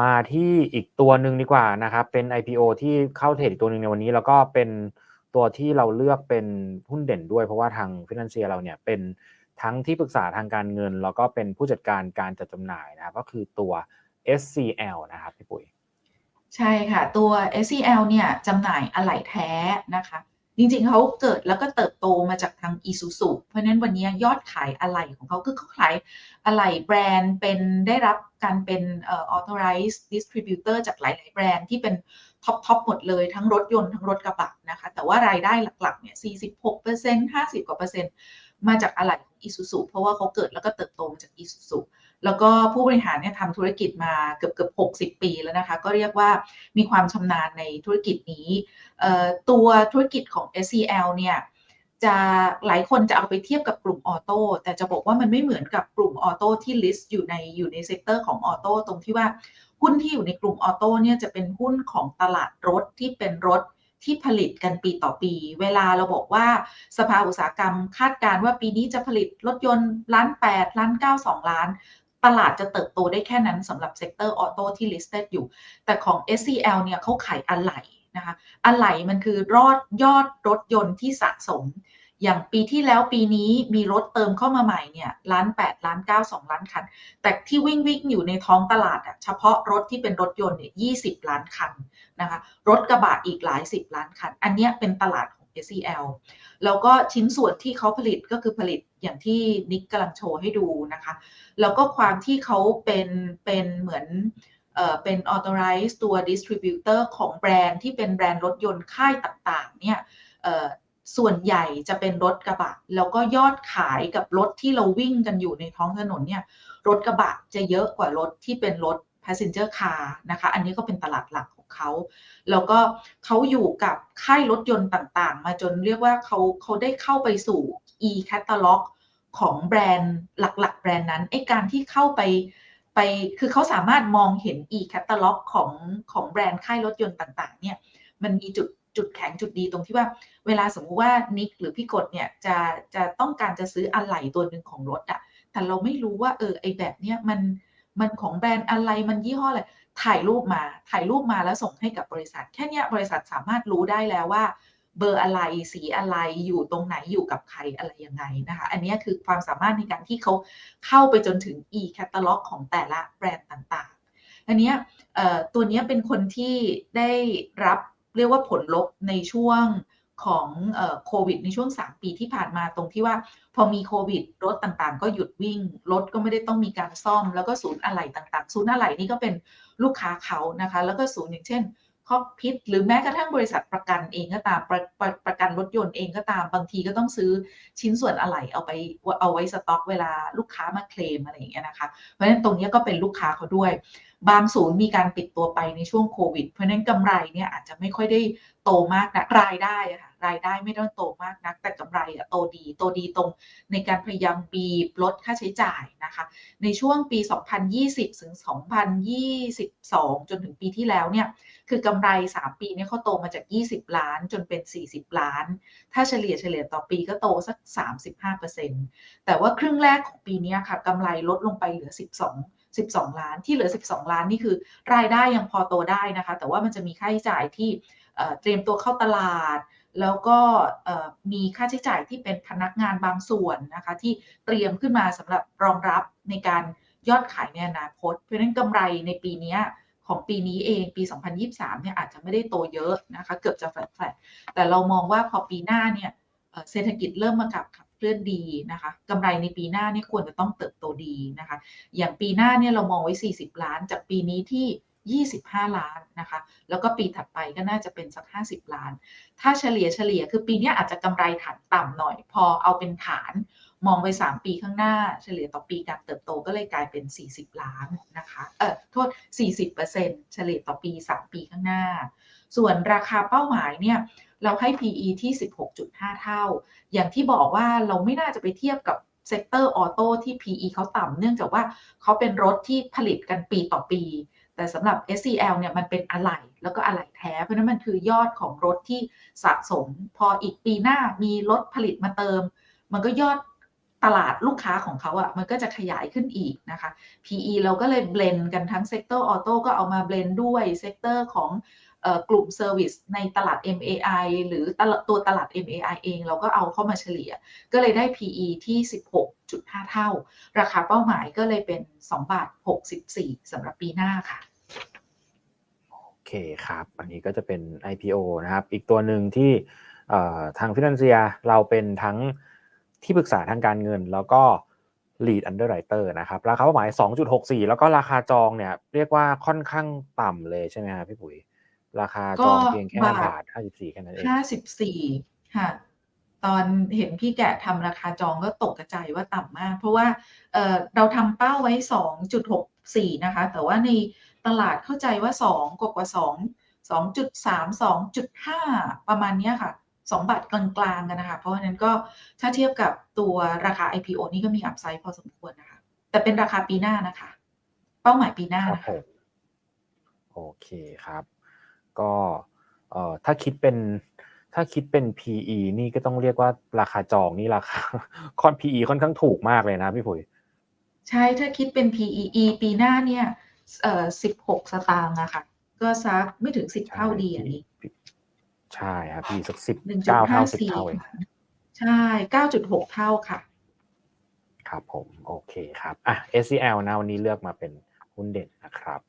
มาที่อีกตัวหนึ่งดีกว่านะครับ เป็น IPO ที่เข้าเทรดอีกตัวหนึ่งในวันนี้ แล้วก็เป็นตัวที่เราเลือกเป็นหุ้นเด่นด้วย เพราะว่าทางฟินแลนเซียเราเนี่ยเป็นทั้งที่ปรึกษาทางการเงิน แล้วก็เป็นผู้จัดการการจัดจำหน่ายนะครับ ก็คือตัว SCL นะครับพี่ปุ๋ย ใช่ค่ะ ตัว SCL เนี่ยจำหน่ายอะไหล่แท้นะคะ จริงๆเขาเกิดแล้วก็เติบโตมาจากทาง Isuzu เพราะนั้นวันนี้ยอดขายอะไหล่ของเขาคือเขาขายอะไหล่แบรนด์เป็นได้รับการเป็นเอ่อ authorized distributor จากหลายๆแบรนด์ที่เป็นท็อปท็อปหมดเลยทั้งรถยนต์ทั้งรถกระบะนะคะ แต่ว่ารายได้หลักๆเนี่ย 46% 50กว่าเปอร์เซ็นต์มาจากอะไหล่ของ Isuzu เพราะว่าเขาเกิดแล้วก็เติบโตมาจาก Isuzu แล้วก็ผู้บริหารเนี่ยทำธุรกิจมาเกือบเกือบ60ปีแล้วนะคะ ก็เรียกว่ามีความชำนาญในธุรกิจนี้ ตัวธุรกิจของ SCL เนี่ยจะหลายคนจะเอาไปเทียบกับกลุ่มออโต้แต่จะบอกว่ามันไม่เหมือนกับกลุ่มออโต้ที่ list อยู่ในอยู่ในเซกเตอร์ของออโต้ตรงที่ว่าหุ้นที่อยู่ในกลุ่มออโต้เนี่ยจะเป็นหุ้นของตลาดรถที่เป็นรถที่ผลิตกันปีต่อปี เวลาเราบอกว่าสภาอุตสาหกรรมคาดการว่าปีนี้จะผลิตรถยนต์ล้าน8ล้าน9 2ล้าน ตลาดจะเติบโตได้แค่นั้นสำหรับเซกเตอร์ออโต้ที่ listed อยู่ แต่ของ SCL เนี่ยเขาขายอะไหล่นะคะอะไหล่มันคือรอดยอดรถยนต์ที่สะสม อย่างปีที่แล้วปีนี้มีรถเติมเข้ามาใหม่เนี่ยล้าน8ล้าน9 2ล้านคัน แต่ที่วิ่งวิ่งอยู่ในท้องตลาดอะเฉพาะรถที่เป็นรถยนต์เนี่ย20ล้านคันนะคะ รถกระบะอีกหลายสิบล้านคัน อันนี้เป็นตลาด ของ SCL แล้วก็ชิ้นส่วนที่เขาผลิตก็คือผลิตอย่างที่นิกกำลังโชว์ให้ดูนะคะ แล้วก็ความที่เขาเป็นเป็นเหมือนเป็น authorized ตัว distributor ของแบรนด์ที่เป็นแบรนด์รถยนต์ค่ายต่างๆเนี่ยส่วนใหญ่จะเป็นรถกระบะ แล้วก็ยอดขายกับรถที่เราวิ่งกันอยู่ในท้องถนนเนี่ยรถกระบะจะเยอะกว่ารถที่เป็นรถ passenger car นะคะ อันนี้ก็เป็นตลาดหลักของเขา แล้วก็เขาอยู่กับค่ายรถยนต์ต่างๆ มาจนเรียกว่าเขาเขาได้เข้าไปสู่ e catalog ของแบรนด์หลักๆ แบรนด์นั้นไอการที่เข้าไปไปคือเขาสามารถมองเห็น e catalog ของของแบรนด์ค่ายรถยนต์ต่างๆ เนี่ย มันมีจุดจุดแข็งจุดดีตรงที่ว่า เวลาสมมุติว่านิกหรือพี่กดเนี่ยจะจะต้องการจะซื้ออะไหล่ตัวหนึ่งของรถอะแต่เราไม่รู้ว่าเออไอแบบเนี้ยมัน มันของแบรนด์อะไรมันยี่ห้ออะไรถ่ายรูปมาถ่ายรูปมาแล้วส่งให้กับบริษัท แค่นี้บริษัทสามารถรู้ได้แล้วว่า เบอร์อะไรสีอะไรอยู่ตรงไหนอยู่กับใครอะไรยังไงนะคะ อันนี้คือความสามารถในการที่เขาเข้าไปจนถึง e catalog ของแต่ละแบรนด์ต่างๆ อันนี้ตัวนี้เป็นคนที่ได้รับเรียกว่าผลลบในช่วง ของโควิดในช่วง 3 ปีที่ผ่านมาตรงที่ว่า พอมีโควิด รถต่างๆ ก็หยุดวิ่ง รถก็ไม่ได้ต้องมีการซ่อม แล้วก็ศูนย์อะไหล่ต่างๆ ศูนย์อะไหล่นี่ก็เป็นลูกค้าเขานะคะ แล้วก็ศูนย์อย่างเช่นคอกพิษหรือแม้กระทั่งบริษัทประกันเองก็ตามประประประกันรถยนต์เองก็ตามบางทีก็ต้องซื้อชิ้นส่วนอะไหล่เอาไปเอาไว้สต็อกเวลาลูกค้ามาเคลมอะไรอย่างเงี้ยนะคะ เพราะฉะนั้นตรงนี้ก็เป็นลูกค้าเขาด้วย บางศูนย์มีการปิดตัวไปในช่วงโควิด เพราะฉะนั้นกำไรเนี่ยอาจจะไม่ค่อยได้โตมากนะรายได้ค่ะ รายได้ไม่ต้โตมากนัก แต่กำไรอะโตดี โตดีตรงในการพยายามบีบลดค่าใช้จ่ายนะคะ ในช่วงปี 2020 ถึง 2022 จนถึงปีที่แล้วเนี่ย คือกำไร 3 ปีเนี่ยเขาโตมาจาก 20 ล้านจนเป็น 40 ล้าน ถ้าเฉลี่ยเฉลี่ยต่อปีก็โตสัก 35%แต่ว่าครึ่งแรกของปีนี้ค่ะกำไรลดลงไปเหลือ 12 12 ล้านที่เหลือ 12 ล้านนี่คือ รายได้ยังพอโตได้นะคะ แต่ว่ามันจะมีค่าใช้จ่ายที่เตรียมตัวเข้าตลาด แล้วก็มีค่าใช้จ่ายที่เป็นพนักงานบางส่วนนะคะที่เตรียมขึ้นมาสำหรับรองรับในการยอดขายในอนาคต เพราะฉะนั้นกำไรในปีนี้ของปีนี้เองปี 2023 เนี่ยอาจจะไม่ได้โตเยอะนะคะเกือบจะแฟลตแต่เรามองว่าพอปีหน้าเนี่ยเศรษฐกิจเริ่มมากับขับเคลื่อนดีนะคะกำไรในปีหน้าเนี่ยควรจะต้องเติบโตดีนะคะ อย่างปีหน้าเนี่ยเรามองไว้ 40 ล้าน จากปีนี้ที่ 25 ล้านนะคะ แล้วก็ปีถัดไปก็น่าจะเป็นสัก 50 ล้าน ถ้าเฉลี่ยเฉลี่ยคือปีนี้อาจจะกำไรฐานต่ำหน่อย พอเอาเป็นฐานมองไป 3 ปีข้างหน้า เฉลี่ยต่อปีการเติบโตก็เลยกลายเป็น 40 ล้านนะคะ เออโทษ 40%เฉลี่ยต่อปี 3 ปีข้างหน้า ส่วนราคาเป้าหมายเนี่ยเราให้ PE ที่ 16.5 เท่า อย่างที่บอกว่าเราไม่น่าจะไปเทียบกับเซกเตอร์ออโต้ที่ PE เขาต่ำเนื่องจากว่าเขาเป็นรถที่ผลิตกันปีต่อปี แต่สำหรับ SCL เนี่ยมันเป็นอะไหล่แล้วก็อะไหล่แท้ เพราะนั้นมันคือยอดของรถที่สะสม พออีกปีหน้ามีรถผลิตมาเติม มันก็ยอดตลาดลูกค้าของเขาอะ่ะมันก็จะขยายขึ้นอีกนะคะ PE เราก็เลยเบลนกันทั้งเซกเตอร์ออโต้ก็เอามาเบลนด้วยเซกเตอร์ของกลุ่มเซอร์วิสในตลาด MAI หรือต,ตัวตลาด MAI เอง เราก็เอาเข้ามาเฉลี่ย ก็เลยได้ PE ที่ 16.5 เท่า ราคาเป้าหมายก็เลยเป็น 2 บาท 64สำหรับปีหน้าค่ะ เคครับ อันนี้ก็จะเป็น IPO นะครับ อีกตัวหนึ่งที่เอ่อทางฟินแลนเซียเราเป็นทั้งที่ปรึกษาทางการเงิน แล้วก็ lead underwriter นะครับ ราคาเป้าหมาย 2.64 แล้วก็ราคาจองเนี่ยเรียกว่าค่อนข้างต่ำเลยใช่ไหมครับพี่ปุ๋ย ราคาจองก็เพียงแค่บาทบาท 54 แค่นั้นเอง 54 ค่ะ ตอนเห็นพี่แกะทำราคาจองก็ตกใจว่าต่ำมาก เพราะว่าเอ่อเราทำเป้าไว้ 2.64 นะคะ แต่ว่าใน ตลาดเข้าใจว่า2กว่ากว่า2 2.3 2.5 ประมาณเนี้ยค่ะ2บาทกลางๆกันนะคะ เพราะฉะนั้นก็ถ้าเทียบกับตัวราคา IPO นี่ก็มีอัพไซด์พอสมควรนะคะ แต่เป็นราคาปีหน้านะคะ เป้าหมายปีหน้าครับนะผคะมโอเคครับ ก็เอ่อถ้าคิดเป็นถ้าคิดเป็น PE นี่ก็ต้องเรียกว่าราคาจองนี่ราคาค่อน PE ค่อนข้างถูกมากเลยนะพี่ปุ๋ยใช่ถ้าคิดเป็น PEE ปีหน้าเนี่ย เอ่อ16สตางค์อะค่ะ ก็ซักไม่ถึง10เท่าดีอันนี้ ใช่ครับพี่สักสิบเก้าเท่าสิบเท่าเอง1.54ใช่9.6เท่าค่ะ ครับผม โอเคครับ อะ SCL นะวันนี้เลือกมาเป็นหุ้นเด่นนะครับ